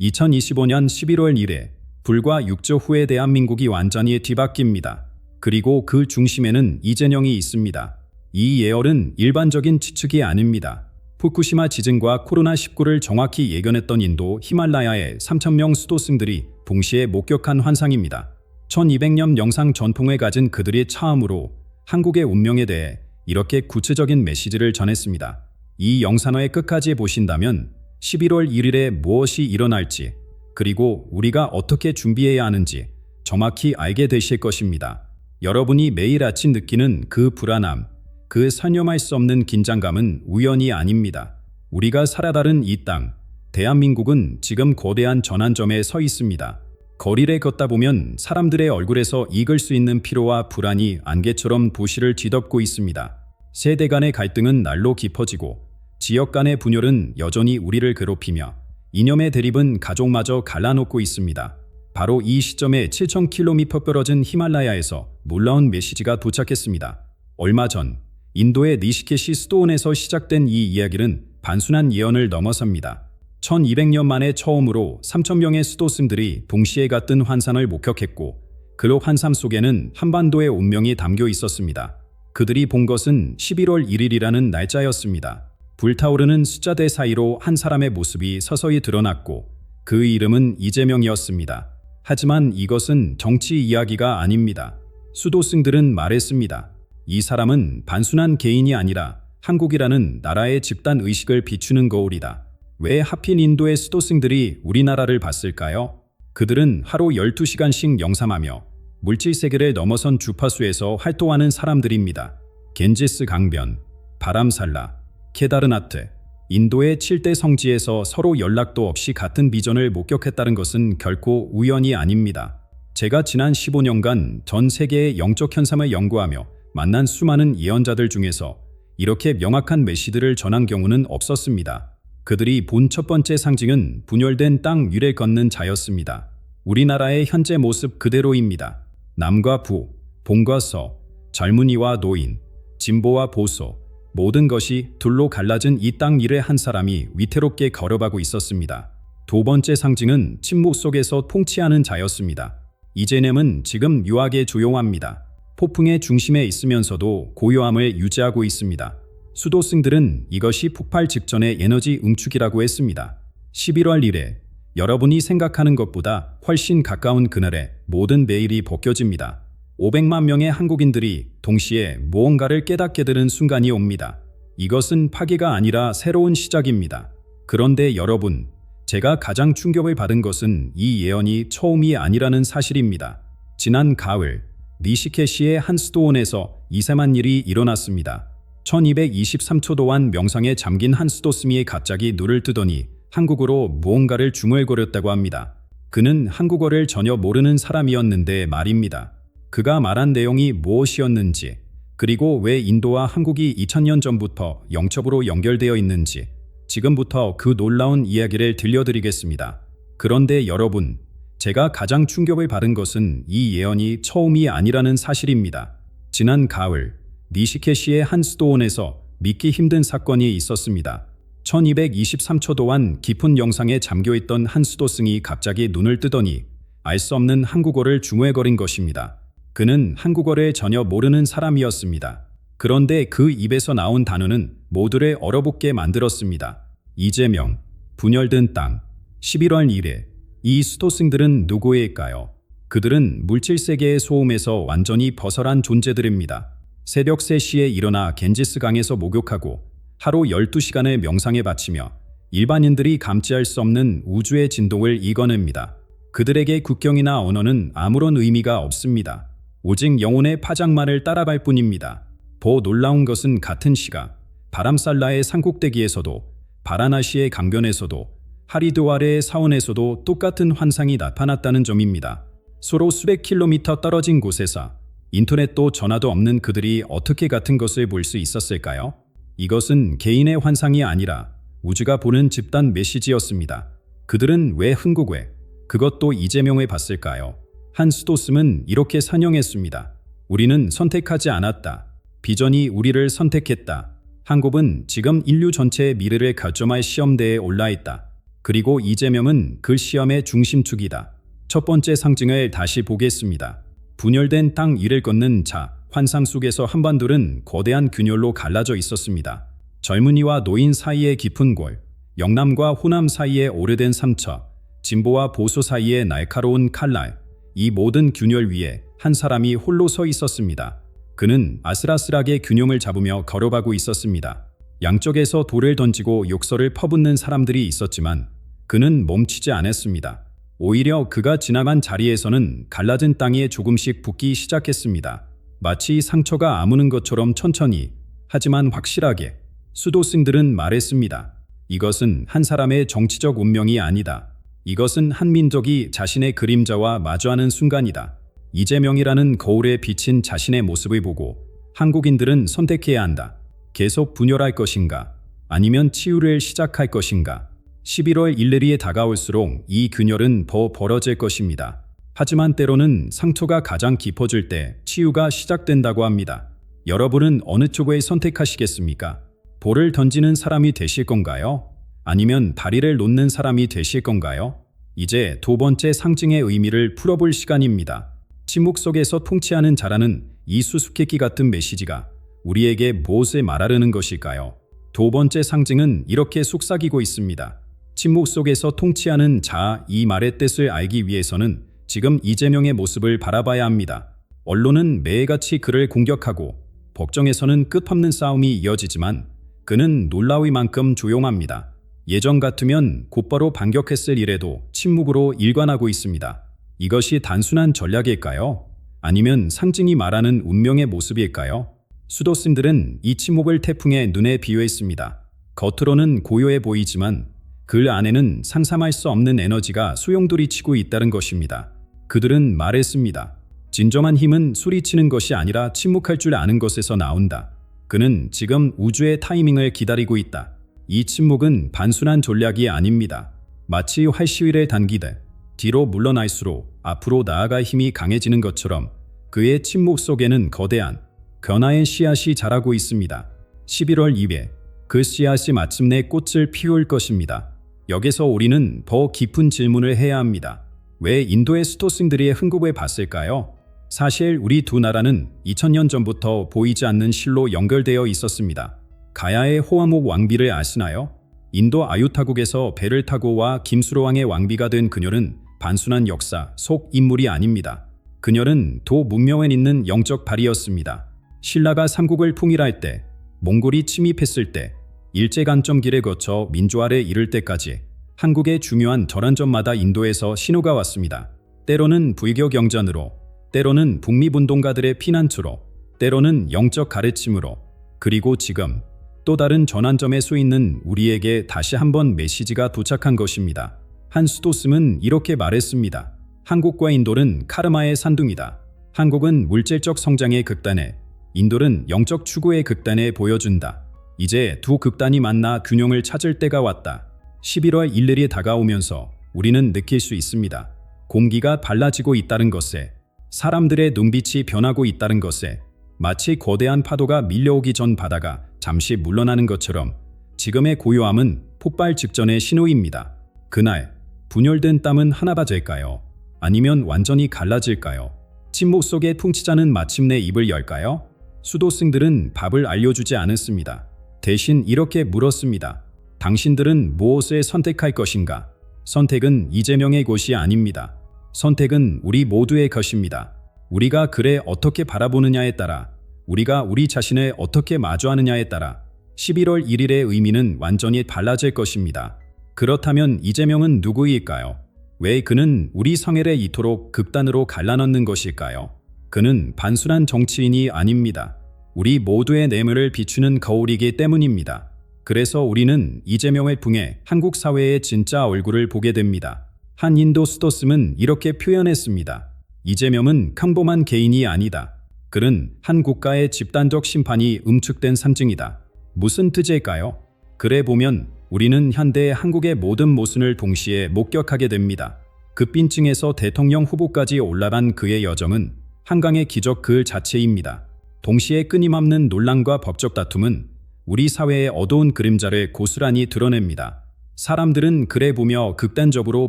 2025년 11월 1일 불과 6조 후에 대한민국이 완전히 뒤바뀝니다. 그리고 그 중심에는 이재명이 있습니다. 이 예언은 일반적인 추측이 아닙니다. 후쿠시마 지진과 코로나19를 정확히 예견했던 인도 히말라야의 3,000명 수도승들이 동시에 목격한 환상입니다. 1200년 영상 전통을 가진 그들이 처음으로 한국의 운명에 대해 이렇게 구체적인 메시지를 전했습니다. 이 영상을 끝까지 보신다면 11월 1일에 무엇이 일어날지 그리고 우리가 어떻게 준비해야 하는지 정확히 알게 되실 것입니다. 여러분이 매일 아침 느끼는 그 불안함, 그 사념할 수 없는 긴장감은 우연이 아닙니다. 우리가 살아다른 이 땅, 대한민국은 지금 거대한 전환점에 서 있습니다. 거리를 걷다 보면 사람들의 얼굴에서 익을 수 있는 피로와 불안이 안개처럼 도시를 뒤덮고 있습니다. 세대 간의 갈등은 날로 깊어지고 지역 간의 분열은 여전히 우리를 괴롭히며 이념의 대립은 가족마저 갈라놓고 있습니다. 바로 이 시점에 7,000km 떨어진 히말라야에서 놀라운 메시지가 도착했습니다. 얼마 전 인도의 니시케시 수도원에서 시작된 이 이야기는 단순한 예언을 넘어섭니다. 1200년 만에 처음으로 3,000명의 수도승들이 동시에 같은 환상을 목격했고 그 환상 속에는 한반도의 운명이 담겨 있었습니다. 그들이 본 것은 11월 1일이라는 날짜였습니다. 불타오르는 숫자대 사이로 한 사람의 모습이 서서히 드러났고 그 이름은 이재명이었습니다. 하지만 이것은 정치 이야기가 아닙니다. 수도승들은 말했습니다. 이 사람은 단순한 개인이 아니라 한국이라는 나라의 집단 의식을 비추는 거울이다. 왜 하필 인도의 수도승들이 우리나라를 봤을까요? 그들은 하루 12시간씩 영삼하며 물질 세계를 넘어선 주파수에서 활동하는 사람들입니다. 겐지스 강변, 바람살라, 케다르나트, 인도의 7대 성지에서 서로 연락도 없이 같은 비전을 목격했다는 것은 결코 우연이 아닙니다. 제가 지난 15년간 전 세계의 영적 현상을 연구하며 만난 수많은 예언자들 중에서 이렇게 명확한 메시드를 전한 경우는 없었습니다. 그들이 본 첫 번째 상징은 분열된 땅 위를 걷는 자였습니다. 우리나라의 현재 모습 그대로입니다. 남과 부, 봉과 서, 젊은이와 노인, 진보와 보수, 모든 것이 둘로 갈라진 이땅 위를 한 사람이 위태롭게 걸어가고 있었습니다. 두 번째 상징은 침묵 속에서 통치하는 자였습니다. 이제넴은 지금 유하게 조용합니다. 폭풍의 중심에 있으면서도 고요함을 유지하고 있습니다. 수도승들은 이것이 폭발 직전의 에너지 응축이라고 했습니다. 11월 1일 여러분이 생각하는 것보다 훨씬 가까운 그날에 모든 매일이 벗겨집니다. 500만 명의 한국인들이 동시에 무언가를 깨닫게 되는 순간이 옵니다. 이것은 파괴가 아니라 새로운 시작입니다. 그런데 여러분, 제가 가장 충격을 받은 것은 이 예언이 처음이 아니라는 사실입니다. 지난 가을, 니시케시의 한 수도원에서 이상한 일이 일어났습니다. 1223초 동안 명상에 잠긴 한 수도스미에 갑자기 눈을 뜨더니 한국어로 무언가를 중얼거렸다고 합니다. 그는 한국어를 전혀 모르는 사람이었는데 말입니다. 그가 말한 내용이 무엇이었는지, 그리고 왜 인도와 한국이 2000년 전부터 영첩으로 연결되어 있는지, 지금부터 그 놀라운 이야기를 들려드리겠습니다. 그런데 여러분, 제가 가장 충격을 받은 것은 이 예언이 처음이 아니라는 사실입니다. 지난 가을, 니시케시의 한 수도원에서 믿기 힘든 사건이 있었습니다. 1223초 동안 깊은 영상에 잠겨있던 한 수도승이 갑자기 눈을 뜨더니 알 수 없는 한국어를 중얼거린 것입니다. 그는 한국어를 전혀 모르는 사람이었습니다. 그런데 그 입에서 나온 단어는 모두를 얼어붙게 만들었습니다. 이재명, 분열된 땅, 11월 1일. 이 수도승들은 누구일까요? 그들은 물질 세계의 소음에서 완전히 벗어난 존재들입니다. 새벽 3시에 일어나 겐지스 강에서 목욕하고 하루 12시간을 명상에 바치며 일반인들이 감지할 수 없는 우주의 진동을 이겨냅니다. 그들에게 국경이나 언어는 아무런 의미가 없습니다. 오직 영혼의 파장만을 따라갈 뿐입니다. 더 놀라운 것은 같은 시각 바람살라의 산꼭대기에서도 바라나시의 강변에서도 하리드와르의 사원에서도 똑같은 환상이 나타났다는 점입니다. 서로 수백 킬로미터 떨어진 곳에서 인터넷도 전화도 없는 그들이 어떻게 같은 것을 볼 수 있었을까요? 이것은 개인의 환상이 아니라 우주가 보는 집단 메시지였습니다. 그들은 왜 흥국에 그것도 이재명을 봤을까요? 한 수도슴은 이렇게 선영했습니다. 우리는 선택하지 않았다. 비전이 우리를 선택했다. 한국은 지금 인류 전체의 미래를 결정할 시험대에 올라 있다. 그리고 이재명은 그 시험의 중심축이다. 첫 번째 상징을 다시 보겠습니다. 분열된 땅 위를 걷는 자, 환상 속에서 한반도는 거대한 균열로 갈라져 있었습니다. 젊은이와 노인 사이의 깊은 골, 영남과 호남 사이의 오래된 삼처, 진보와 보수 사이의 날카로운 칼날, 이 모든 균열 위에 한 사람이 홀로 서 있었습니다. 그는 아슬아슬하게 균형을 잡으며 걸어가고 있었습니다. 양쪽에서 돌을 던지고 욕설을 퍼붓는 사람들이 있었지만 그는 멈추지 않았습니다. 오히려 그가 지나간 자리에서는 갈라진 땅이 조금씩 붓기 시작했습니다. 마치 상처가 아무는 것처럼 천천히 하지만 확실하게 수도승들은 말했습니다. 이것은 한 사람의 정치적 운명이 아니다. 이것은 한 민족이 자신의 그림자와 마주하는 순간이다. 이재명이라는 거울에 비친 자신의 모습을 보고 한국인들은 선택해야 한다. 계속 분열할 것인가? 아니면 치유를 시작할 것인가? 11월 1일이 다가올수록 이 균열은 더 벌어질 것입니다. 하지만 때로는 상처가 가장 깊어질 때 치유가 시작된다고 합니다. 여러분은 어느 쪽을 선택하시겠습니까? 볼을 던지는 사람이 되실 건가요? 아니면 다리를 놓는 사람이 되실 건가요? 이제 두 번째 상징의 의미를 풀어볼 시간입니다. 침묵 속에서 통치하는 자라는 이 수수께끼 같은 메시지가 우리에게 무엇을 말하려는 것일까요? 두 번째 상징은 이렇게 속삭이고 있습니다. 침묵 속에서 통치하는 자 이 말의 뜻을 알기 위해서는 지금 이재명의 모습을 바라봐야 합니다. 언론은 매일같이 그를 공격하고 법정에서는 끝없는 싸움이 이어지지만 그는 놀라울 만큼 조용합니다. 예전 같으면 곧바로 반격했을 일에도 침묵으로 일관하고 있습니다. 이것이 단순한 전략일까요? 아니면 상징이 말하는 운명의 모습일까요? 수도승들은 이 침묵을 태풍의 눈에 비유했습니다. 겉으로는 고요해 보이지만 그 안에는 상상할 수 없는 에너지가 소용돌이 치고 있다는 것입니다. 그들은 말했습니다. 진정한 힘은 소리치는 것이 아니라 침묵할 줄 아는 것에서 나온다. 그는 지금 우주의 타이밍을 기다리고 있다. 이 침묵은 단순한 전략이 아닙니다. 마치 활시위를 당기듯 뒤로 물러날수록 앞으로 나아갈 힘이 강해지는 것처럼 그의 침묵 속에는 거대한 변화의 씨앗이 자라고 있습니다. 11월 2일 그 씨앗이 마침내 꽃을 피울 것입니다. 여기서 우리는 더 깊은 질문을 해야 합니다. 왜 인도의 수도승들이 흥국을 봤을까요? 사실 우리 두 나라는 2000년 전부터 보이지 않는 실로 연결되어 있었습니다. 가야의 호화목 왕비를 아시나요? 인도 아유타국에서 배를 타고 와 김수로 왕의 왕비가 된 그녀는 단순한 역사 속 인물이 아닙니다. 그녀는 도 문명에 있는 영적 발이었습니다. 신라가 삼국을 통일할 때, 몽골이 침입했을 때, 일제간점기를 거쳐 민주화를 이룰 때까지 한국의 중요한 절안점마다 인도에서 신호가 왔습니다. 때로는 불교 경전으로, 때로는 북미분동가들의 피난처로, 때로는 영적 가르침으로, 그리고 지금 또 다른 전환점에 서 있는 우리에게 다시 한번 메시지가 도착한 것입니다. 한 수도승은 이렇게 말했습니다. 한국과 인도는 카르마의 산둥이다. 한국은 물질적 성장의 극단에, 인도는 영적 추구의 극단에 보여준다. 이제 두 극단이 만나 균형을 찾을 때가 왔다. 11월 1일이 다가오면서 우리는 느낄 수 있습니다. 공기가 달라지고 있다는 것에, 사람들의 눈빛이 변하고 있다는 것에, 마치 거대한 파도가 밀려오기 전 바다가 잠시 물러나는 것처럼 지금의 고요함은 폭발 직전의 신호입니다. 그날 분열된 땀은 하나가 될까요? 아니면 완전히 갈라질까요? 침묵 속에 풍치자는 마침내 입을 열까요? 수도승들은 밥을 알려주지 않았습니다. 대신 이렇게 물었습니다. 당신들은 무엇을 선택할 것인가? 선택은 이재명의 것이 아닙니다. 선택은 우리 모두의 것입니다. 우리가 그래 어떻게 바라보느냐에 따라 우리가 우리 자신을 어떻게 마주하느냐에 따라 11월 1일의 의미는 완전히 달라질 것입니다. 그렇다면 이재명은 누구일까요? 왜 그는 우리 성애를 이토록 극단으로 갈라넣는 것일까요? 그는 단순한 정치인이 아닙니다. 우리 모두의 내면을 비추는 거울이기 때문입니다. 그래서 우리는 이재명을 통해 한국 사회의 진짜 얼굴을 보게 됩니다. 한 인도 수도승은 이렇게 표현했습니다. 이재명은 평범한 개인이 아니다. 그는 한 국가의 집단적 심판이 응축된 상징이다. 무슨 뜻일까요? 그래 보면 우리는 현대의 한국의 모든 모순을 동시에 목격하게 됩니다. 급빈층에서 대통령 후보까지 올라간 그의 여정은 한강의 기적 그 자체입니다. 동시에 끊임없는 논란과 법적 다툼은 우리 사회의 어두운 그림자를 고스란히 드러냅니다. 사람들은 그래 보며 극단적으로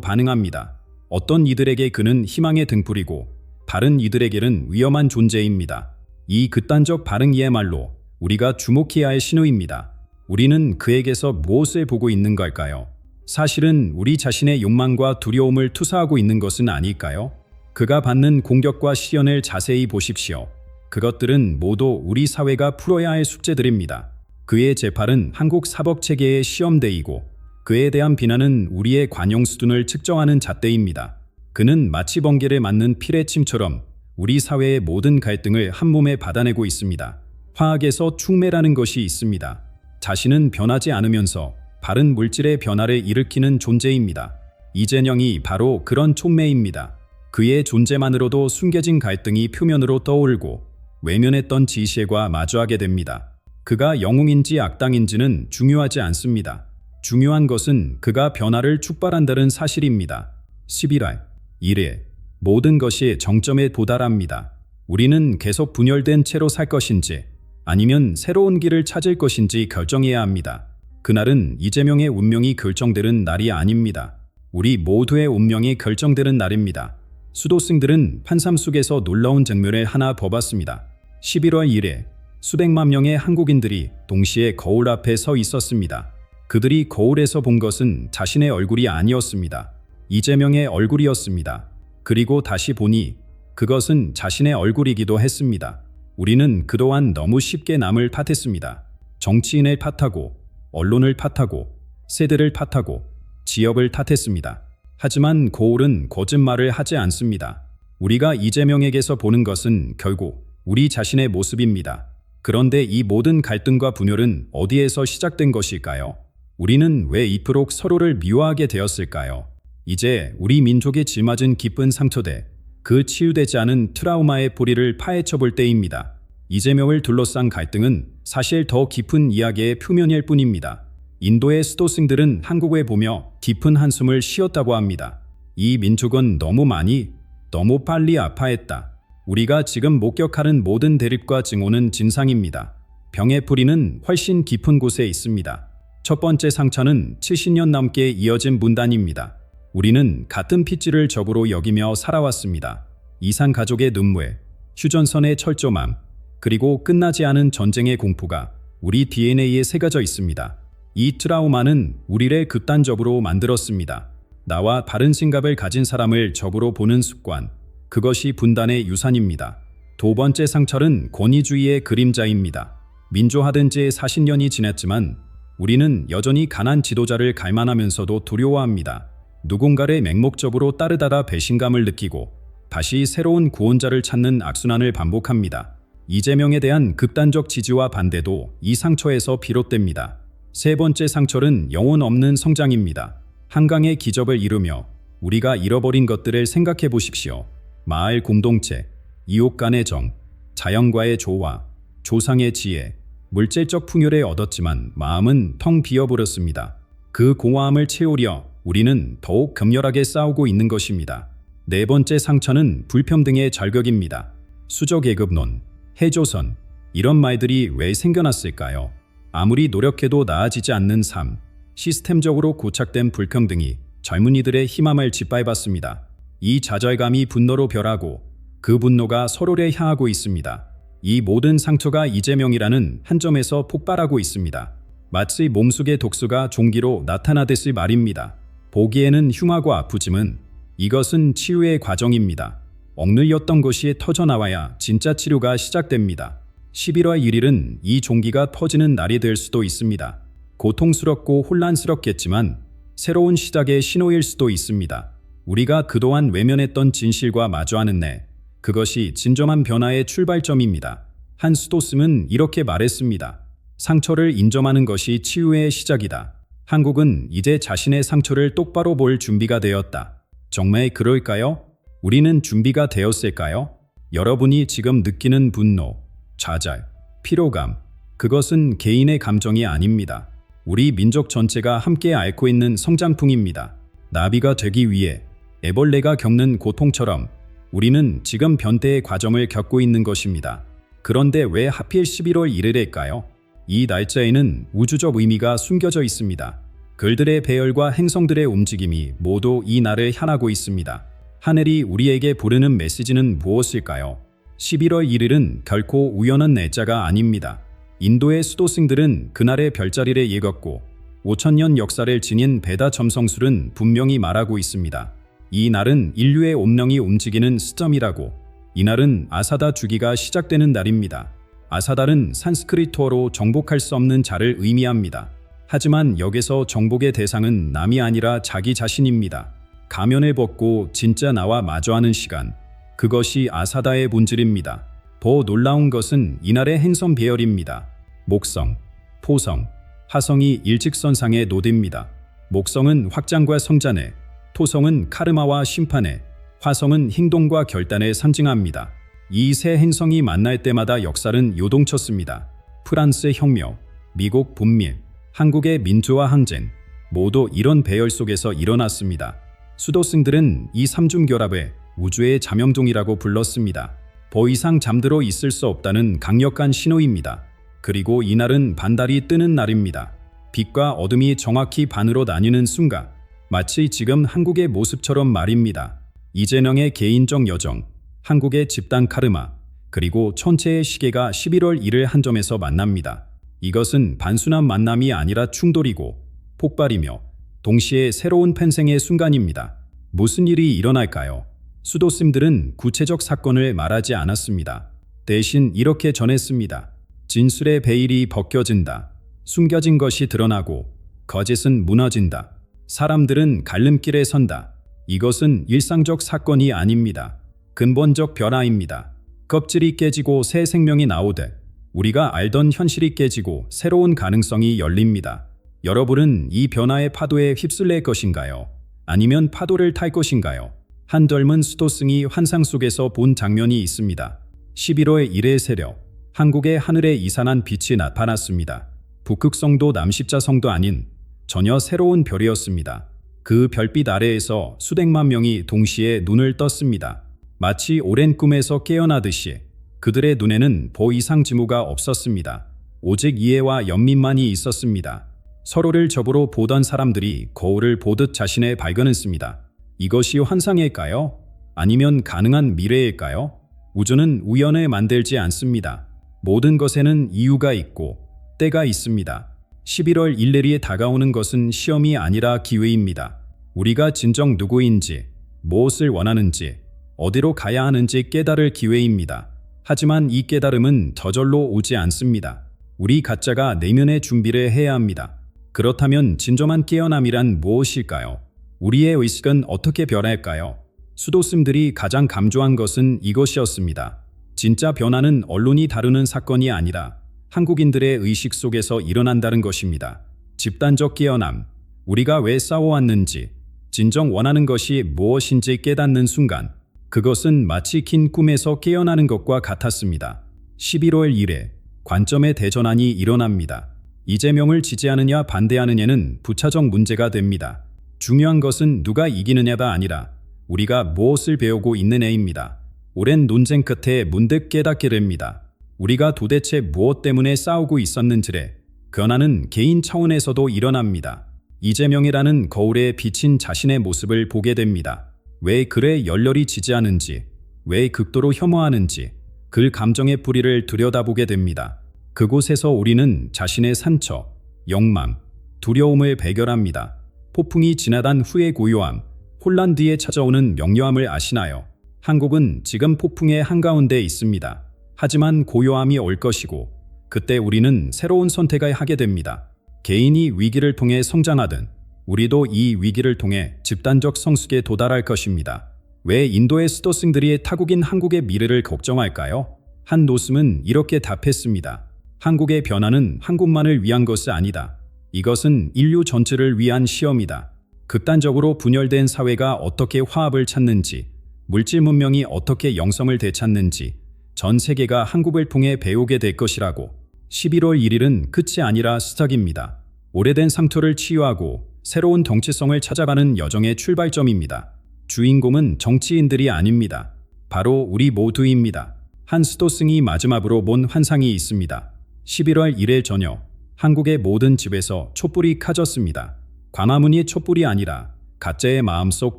반응합니다. 어떤 이들에게 그는 희망의 등불이고 다른 이들에게는 위험한 존재입니다. 이 극단적 반응이야말로 우리가 주목해야 할 신호입니다. 우리는 그에게서 무엇을 보고 있는 걸까요? 사실은 우리 자신의 욕망과 두려움을 투사하고 있는 것은 아닐까요? 그가 받는 공격과 시련을 자세히 보십시오. 그것들은 모두 우리 사회가 풀어야 할 숙제들입니다. 그의 재판은 한국 사법 체계의 시험대이고 그에 대한 비난은 우리의 관용 수준을 측정하는 잣대입니다. 그는 마치 번개를 맞는 피레침처럼 우리 사회의 모든 갈등을 한 몸에 받아내고 있습니다. 화학에서 충매라는 것이 있습니다. 자신은 변하지 않으면서 바른 물질의 변화를 일으키는 존재입니다. 이재명이 바로 그런 촉매입니다. 그의 존재만으로도 숨겨진 갈등이 표면으로 떠오르고 외면했던 지시과 마주하게 됩니다. 그가 영웅인지 악당인지는 중요하지 않습니다. 중요한 것은 그가 변화를 축발한다는 사실입니다. 11월 1일 모든 것이 정점에 도달합니다. 우리는 계속 분열된 채로 살 것인지 아니면 새로운 길을 찾을 것인지 결정해야 합니다. 그날은 이재명의 운명이 결정되는 날이 아닙니다. 우리 모두의 운명이 결정되는 날입니다. 수도승들은 판삼 속에서 놀라운 장면을 하나 보았습니다. 11월 1일 수백만 명의 한국인들이 동시에 거울 앞에 서 있었습니다. 그들이 거울에서 본 것은 자신의 얼굴이 아니었습니다. 이재명의 얼굴이었습니다. 그리고 다시 보니 그것은 자신의 얼굴이기도 했습니다. 우리는 그동안 너무 쉽게 남을 탓했습니다. 정치인을 탓하고 언론을 탓하고 세대를 탓하고 지역을 탓했습니다. 하지만 거울은 거짓말을 하지 않습니다. 우리가 이재명에게서 보는 것은 결국 우리 자신의 모습입니다. 그런데 이 모든 갈등과 분열은 어디에서 시작된 것일까요? 우리는 왜 이토록 서로를 미워하게 되었을까요? 이제 우리 민족에 짊어진 깊은 상처대, 그 치유되지 않은 트라우마의 뿌리를 파헤쳐 볼 때입니다. 이재명을 둘러싼 갈등은 사실 더 깊은 이야기의 표면일 뿐입니다. 인도의 수도승들은 한국에 보며 깊은 한숨을 쉬었다고 합니다. 이 민족은 너무 많이, 너무 빨리 아파했다. 우리가 지금 목격하는 모든 대립과 증오는 진상입니다. 병의 뿌리는 훨씬 깊은 곳에 있습니다. 첫 번째 상처는 70년 넘게 이어진 문단입니다. 우리는 같은 핏줄을 적으로 여기며 살아왔습니다. 이상 가족의 눈물, 휴전선의 철조망, 그리고 끝나지 않은 전쟁의 공포가 우리 DNA에 새겨져 있습니다. 이 트라우마는 우리를 극단적으로 만들었습니다. 나와 다른 생각을 가진 사람을 적으로 보는 습관, 그것이 분단의 유산입니다. 두 번째 상처는 권위주의의 그림자입니다. 민주화된 지 40년이 지났지만 우리는 여전히 강한 지도자를 갈망하면서도 두려워합니다. 누군가를 맹목적으로 따르다가 배신감을 느끼고 다시 새로운 구원자를 찾는 악순환을 반복합니다. 이재명에 대한 극단적 지지와 반대도 이 상처에서 비롯됩니다. 세 번째 상처는 영혼 없는 성장입니다. 한강의 기적을 이루며 우리가 잃어버린 것들을 생각해 보십시오. 마을 공동체, 이웃 간의 정, 자연과의 조화, 조상의 지혜, 물질적 풍요를 얻었지만 마음은 텅 비어버렸습니다. 그 공허함을 채우려 우리는 더욱 격렬하게 싸우고 있는 것입니다. 네 번째 상처는 불평등의 절벽입니다. 수저계급론, 해조선, 이런 말들이 왜 생겨났을까요? 아무리 노력해도 나아지지 않는 삶, 시스템적으로 고착된 불평등이 젊은이들의 희망을 짓밟았습니다. 이 좌절감이 분노로 변하고 그 분노가 서로를 향하고 있습니다. 이 모든 상처가 이재명이라는 한 점에서 폭발하고 있습니다. 마치 몸속의 독수가 종기로 나타나듯이 말입니다. 보기에는 흉하고 아프지만 이것은 치유의 과정입니다. 억눌렸던 것이 터져나와야 진짜 치료가 시작됩니다. 11월 1일은 이 종기가 터지는 날이 될 수도 있습니다. 고통스럽고 혼란스럽겠지만 새로운 시작의 신호일 수도 있습니다. 우리가 그동안 외면했던 진실과 마주하는 내, 그것이 진정한 변화의 출발점입니다. 한 수도승은 이렇게 말했습니다. 상처를 인정하는 것이 치유의 시작이다. 한국은 이제 자신의 상처를 똑바로 볼 준비가 되었다. 정말 그럴까요? 우리는 준비가 되었을까요? 여러분이 지금 느끼는 분노, 좌절, 피로감, 그것은 개인의 감정이 아닙니다. 우리 민족 전체가 함께 앓고 있는 성장풍입니다. 나비가 되기 위해 애벌레가 겪는 고통처럼 우리는 지금 변태의 과정을 겪고 있는 것입니다. 그런데 왜 하필 11월 1일일까요? 이 날짜에는 우주적 의미가 숨겨져 있습니다. 글들의 배열과 행성들의 움직임이 모두 이 날을 향하고 있습니다. 하늘이 우리에게 부르는 메시지는 무엇일까요? 11월 1일은 결코 우연한 날짜가 아닙니다. 인도의 수도승들은 그날의 별자리를 읽었고 5천년 역사를 지닌 베다 점성술은 분명히 말하고 있습니다. 이 날은 인류의 운명이 움직이는 시점이라고 이날은 아사다 주기가 시작되는 날입니다. 아사달은 산스크리트어로 정복할 수 없는 자를 의미합니다. 하지만 여기서 정복의 대상은 남이 아니라 자기 자신입니다. 가면을 벗고 진짜 나와 마주하는 시간. 그것이 아사다의 본질입니다. 더 놀라운 것은 이날의 행성 배열입니다. 목성, 토성, 화성이 일직선상에 노됩니다. 목성은 확장과 성장에, 토성은 카르마와 심판에, 화성은 행동과 결단에 상징합니다. 이 세 행성이 만날 때마다 역사는 요동쳤습니다. 프랑스의 혁명, 미국 분밀, 한국의 민주화 항쟁 모두 이런 배열 속에서 일어났습니다. 수도승들은 이 삼중결합을 우주의 자명종이라고 불렀습니다. 더 이상 잠들어 있을 수 없다는 강력한 신호입니다. 그리고 이날은 반달이 뜨는 날입니다. 빛과 어둠이 정확히 반으로 나뉘는 순간, 마치 지금 한국의 모습처럼 말입니다. 이재명의 개인적 여정, 한국의 집단 카르마, 그리고 천체의 시계가 11월 1일 한 점에서 만납니다. 이것은 단순한 만남이 아니라 충돌이고 폭발이며 동시에 새로운 팬생의 순간입니다. 무슨 일이 일어날까요? 수도쌤들은 구체적 사건을 말하지 않았습니다. 대신 이렇게 전했습니다. 진술의 베일이 벗겨진다. 숨겨진 것이 드러나고 거짓은 무너진다. 사람들은 갈림길에 선다. 이것은 일상적 사건이 아닙니다. 근본적 변화입니다. 껍질이 깨지고 새 생명이 나오듯 우리가 알던 현실이 깨지고 새로운 가능성이 열립니다. 여러분은 이 변화의 파도에 휩쓸릴 것인가요? 아니면 파도를 탈 것인가요? 한 젊은 수도승이 환상 속에서 본 장면이 있습니다. 11월 1일 새벽, 한국의 하늘에 이산한 빛이 나타났습니다. 북극성도 남십자성도 아닌 전혀 새로운 별이었습니다. 그 별빛 아래에서 수백만 명이 동시에 눈을 떴습니다. 마치 오랜 꿈에서 깨어나듯이 그들의 눈에는 보 이상 지무가 없었습니다. 오직 이해와 연민만이 있었습니다. 서로를 접으로 보던 사람들이 거울을 보듯 자신의 발견했습니다. 이것이 환상일까요? 아니면 가능한 미래일까요? 우주는 우연을 만들지 않습니다. 모든 것에는 이유가 있고 때가 있습니다. 11월 1일이 다가오는 것은 시험이 아니라 기회입니다. 우리가 진정 누구인지, 무엇을 원하는지, 어디로 가야 하는지 깨달을 기회입니다. 하지만 이 깨달음은 저절로 오지 않습니다. 우리 가짜가 내면의 준비를 해야 합니다. 그렇다면 진정한 깨어남이란 무엇일까요? 우리의 의식은 어떻게 변할까요? 수도승들이 가장 감조한 것은 이것이었습니다. 진짜 변화는 언론이 다루는 사건이 아니라 한국인들의 의식 속에서 일어난다는 것입니다. 집단적 깨어남, 우리가 왜 싸워왔는지, 진정 원하는 것이 무엇인지 깨닫는 순간, 그것은 마치 긴 꿈에서 깨어나는 것과 같았습니다. 11월 1일, 관점의 대전환이 일어납니다. 이재명을 지지하느냐 반대하느냐는 부차적 문제가 됩니다. 중요한 것은 누가 이기느냐가 아니라 우리가 무엇을 배우고 있느냐입니다. 오랜 논쟁 끝에 문득 깨닫게 됩니다. 우리가 도대체 무엇 때문에 싸우고 있었는지를 변화는 개인 차원에서도 일어납니다. 이재명이라는 거울에 비친 자신의 모습을 보게 됩니다. 왜 그래 열렬히 지지하는지, 왜 극도로 혐오하는지, 그 감정의 뿌리를 들여다보게 됩니다. 그곳에서 우리는 자신의 상처, 욕망, 두려움을 배결합니다. 폭풍이 지나간 후의 고요함, 혼란 뒤에 찾아오는 명료함을 아시나요? 한국은 지금 폭풍의 한가운데 있습니다. 하지만 고요함이 올 것이고, 그때 우리는 새로운 선택을 하게 됩니다. 개인이 위기를 통해 성장하든, 우리도 이 위기를 통해 집단적 성숙에 도달할 것입니다. 왜 인도의 수도승들이 타국인 한국의 미래를 걱정할까요? 한 노스는 이렇게 답했습니다. 한국의 변화는 한국만을 위한 것이 아니다. 이것은 인류 전체를 위한 시험이다. 극단적으로 분열된 사회가 어떻게 화합을 찾는지, 물질 문명이 어떻게 영성을 되찾는지 전 세계가 한국을 통해 배우게 될 것이라고 11월 1일은 끝이 아니라 시작입니다. 오래된 상투를 치유하고 새로운 정치성을 찾아가는 여정의 출발점입니다. 주인공은 정치인들이 아닙니다. 바로 우리 모두입니다. 한 수도승이 마지막으로 본 환상이 있습니다. 11월 1일 저녁 한국의 모든 집에서 촛불이 켜졌습니다. 광화문이 촛불이 아니라 가짜의 마음속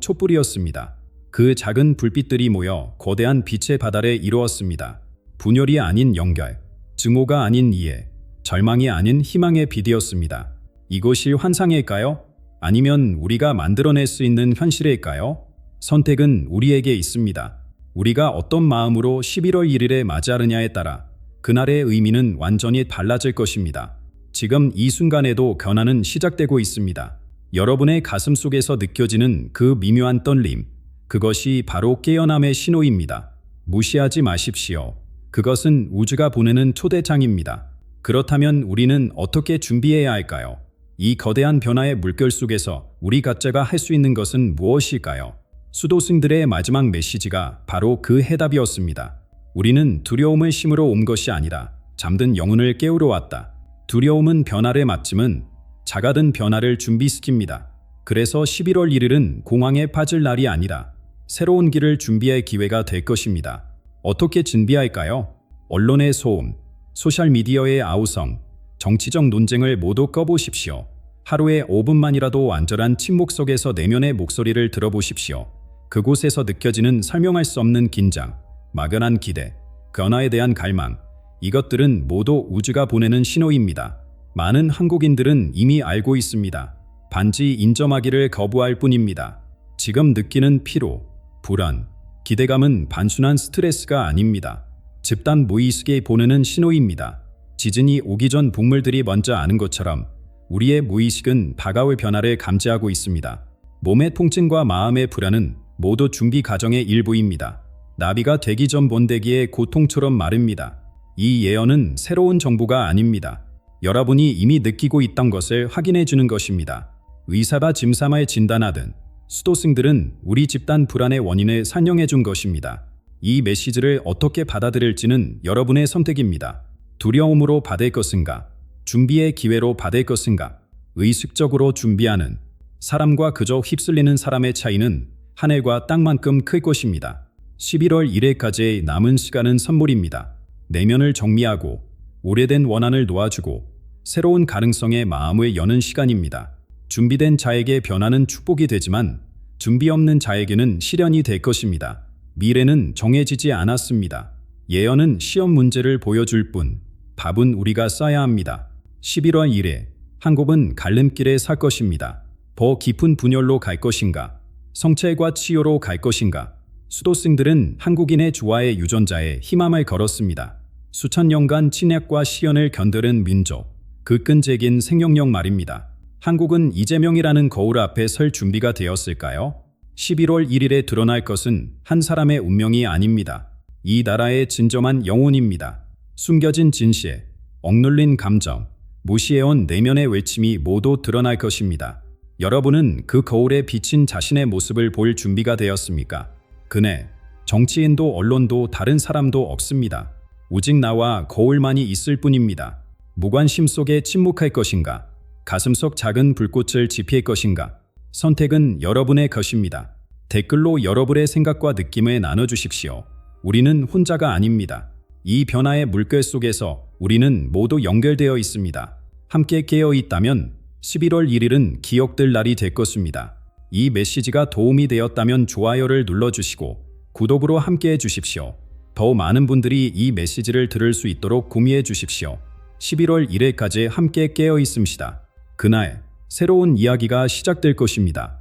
촛불이었습니다. 그 작은 불빛들이 모여 거대한 빛의 바다를 이루었습니다. 분열이 아닌 연결, 증오가 아닌 이해, 절망이 아닌 희망의 빛이었습니다. 이것이 환상일까요? 아니면 우리가 만들어낼 수 있는 현실일까요? 선택은 우리에게 있습니다. 우리가 어떤 마음으로 11월 1일에 맞이하느냐에 따라 그날의 의미는 완전히 달라질 것입니다. 지금 이 순간에도 변화는 시작되고 있습니다. 여러분의 가슴 속에서 느껴지는 그 미묘한 떨림, 그것이 바로 깨어남의 신호입니다. 무시하지 마십시오. 그것은 우주가 보내는 초대장입니다. 그렇다면 우리는 어떻게 준비해야 할까요? 이 거대한 변화의 물결 속에서 우리 각자가 할 수 있는 것은 무엇일까요? 수도승들의 마지막 메시지가 바로 그 해답이었습니다. 우리는 두려움을 심으러 온 것이 아니라 잠든 영혼을 깨우러 왔다. 두려움은 변화를 맞지만 작아든 변화를 준비시킵니다. 그래서 11월 1일은 공항에 빠질 날이 아니라 새로운 길을 준비할 기회가 될 것입니다. 어떻게 준비할까요? 언론의 소음, 소셜미디어의 아우성, 정치적 논쟁을 모두 꺼보십시오. 하루에 5분만이라도 완전한 침묵 속에서 내면의 목소리를 들어보십시오. 그곳에서 느껴지는 설명할 수 없는 긴장, 막연한 기대, 변화에 대한 갈망, 이것들은 모두 우주가 보내는 신호입니다. 많은 한국인들은 이미 알고 있습니다. 반지 인정하기를 거부할 뿐입니다. 지금 느끼는 피로, 불안, 기대감은 단순한 스트레스가 아닙니다. 집단 무의식에 보내는 신호입니다. 지진이 오기 전 북물들이 먼저 아는 것처럼 우리의 무의식은 다가올 변화를 감지하고 있습니다. 몸의 통증과 마음의 불안은 모두 준비 과정의 일부입니다. 나비가 되기 전 본대기의 고통처럼 마릅니다. 이 예언은 새로운 정보가 아닙니다. 여러분이 이미 느끼고 있던 것을 확인해 주는 것입니다. 의사가 짐삼아에 진단하든 수도승들은 우리 집단 불안의 원인을 산정해 준 것입니다. 이 메시지를 어떻게 받아들일지는 여러분의 선택입니다. 두려움으로 받을 것인가? 준비의 기회로 받을 것인가? 의식적으로 준비하는 사람과 그저 휩쓸리는 사람의 차이는 하늘과 땅만큼 클 것입니다. 11월 1일까지의 남은 시간은 선물입니다. 내면을 정리하고 오래된 원한을 놓아주고 새로운 가능성의 마음을 여는 시간입니다. 준비된 자에게 변화는 축복이 되지만 준비 없는 자에게는 시련이 될 것입니다. 미래는 정해지지 않았습니다. 예언은 시험 문제를 보여줄 뿐 밥은 우리가 써야 합니다. 11월 1일 한국은 갈림길에 살 것입니다. 더 깊은 분열로 갈 것인가? 성찰과 치유로 갈 것인가? 수도승들은 한국인의 조화의 유전자에 희망을 걸었습니다. 수천 년간 침략과 시연을 견디는 민족, 그 끈질긴 생명력 말입니다. 한국은 이재명이라는 거울 앞에 설 준비가 되었을까요? 11월 1일에 드러날 것은 한 사람의 운명이 아닙니다. 이 나라의 진정한 영혼입니다. 숨겨진 진실, 억눌린 감정, 무시해온 내면의 외침이 모두 드러날 것입니다. 여러분은 그 거울에 비친 자신의 모습을 볼 준비가 되었습니까? 그네, 정치인도 언론도 다른 사람도 없습니다. 오직 나와 거울만이 있을 뿐입니다. 무관심 속에 침묵할 것인가? 가슴 속 작은 불꽃을 지필 것인가? 선택은 여러분의 것입니다. 댓글로 여러분의 생각과 느낌을 나눠주십시오. 우리는 혼자가 아닙니다. 이 변화의 물결 속에서 우리는 모두 연결되어 있습니다. 함께 깨어 있다면 11월 1일은 기억될 날이 될 것입니다. 이 메시지가 도움이 되었다면 좋아요를 눌러주시고 구독으로 함께 해주십시오. 더 많은 분들이 이 메시지를 들을 수 있도록 공유해 주십시오. 11월 1일까지 함께 깨어 있음시다. 그날 새로운 이야기가 시작될 것입니다.